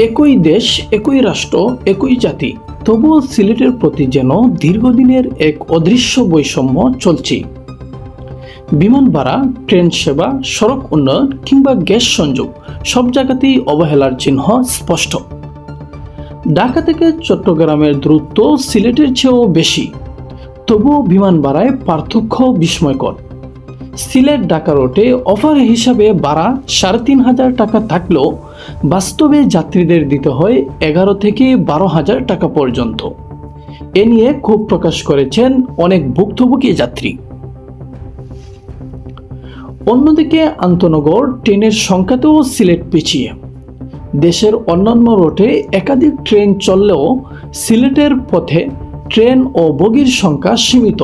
একই দেশ, একই রাষ্ট্র, একই জাতি, তবুও সিলেটের প্রতি যেন দীর্ঘদিনের এক অদৃশ্য বৈষম্য চলছে। বিমান ভাড়া, ট্রেন সেবা, সড়ক উন্নয়ন কিংবা গ্যাস সংযোগ সব জায়গাতেই অবহেলার চিহ্ন স্পষ্ট। ঢাকা থেকে চট্টগ্রামের দূরত্ব সিলেটের চেয়েও বেশি। তবুও বিমান ভাড়ায় পার্থক্য বিস্ময়কর। সিলেট ঢাকা রোডে অফার হিসাবে ভাড়া সাড়ে তিন হাজার টাকা থাকলেও বাস্তবে যাত্রীদের দিতে হয় এগারো থেকে বারো হাজার টাকা পর্যন্ত। এ নিয়ে ক্ষোভ প্রকাশ করেছেন অনেক ভুক্তভোগী যাত্রী। অন্যদিকে আন্তনগর ট্রেনের সংখ্যাতেও সিলেট পিছিয়ে। দেশের অন্যান্য রুটে একাধিক ট্রেন চললেও সিলেটের পথে ট্রেন ও বগির সংখ্যা সীমিত।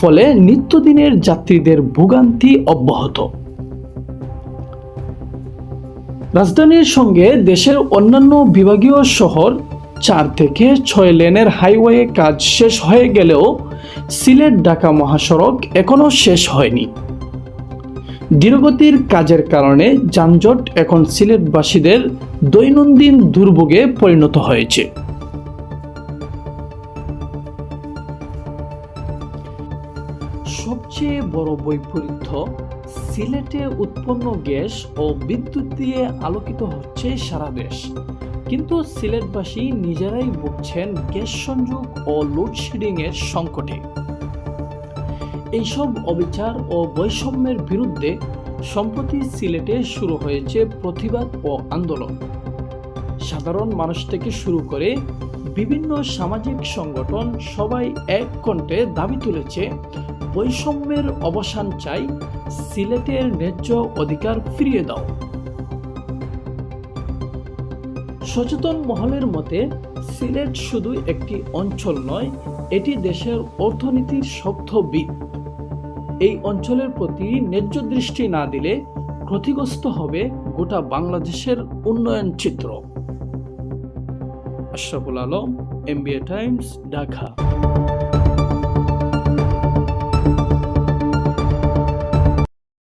ফলে নিত্যদিনের যাত্রীদের ভোগান্তি অব্যাহত। রাজধানীর সঙ্গে দেশের অন্যান্য বিভাগীয় শহর চার থেকে ছয় লেনের হাইওয়ে কাজ শেষ হয়ে গেলেও সিলেট, ঢাকা মহাসড়ক এখনও শেষ হয়নি। দীর্ঘতির কাজের কারণে যানজট এখন সিলেটবাসীদের দৈনন্দিন দুর্ভোগে পরিণত হয়েছে। সবচেয়ে বড় বৈপরীত্য, সিলেটে উৎপন্ন গ্যাস ও বিদ্যুৎ দিয়ে আলোকিত হচ্ছে সারা দেশ। কিন্তু সিলেটবাসী নিজেরাই ভুগছেন গ্যাস সংযোগ ও লোডশেডিং এর সংকটে। এইসব অবিচার ও বৈষম্যের বিরুদ্ধে সম্প্রতি সিলেটে শুরু হয়েছে প্রতিবাদ ও আন্দোলন। সাধারণ মানুষ থেকে শুরু করে বিভিন্ন সামাজিক সংগঠন সবাই এক কণ্ঠে দাবি তুলেছে বৈষম্যের অবসান চাই, সিলেটের ন্যায্য অধিকার ফিরিয়ে দাও। সচেতন মহলের মতে, সিলেট শুধু একটি অঞ্চল নয়, এটি দেশের অর্থনীতির শক্ত বিদ এই অঞ্চলের প্রতি ন্যায্য দৃষ্টি না দিলে ক্ষতিগ্রস্ত হবে গোটা বাংলাদেশের উন্নয়ন চিত্র। Ashraful Alam, MBA Times, Dhaka.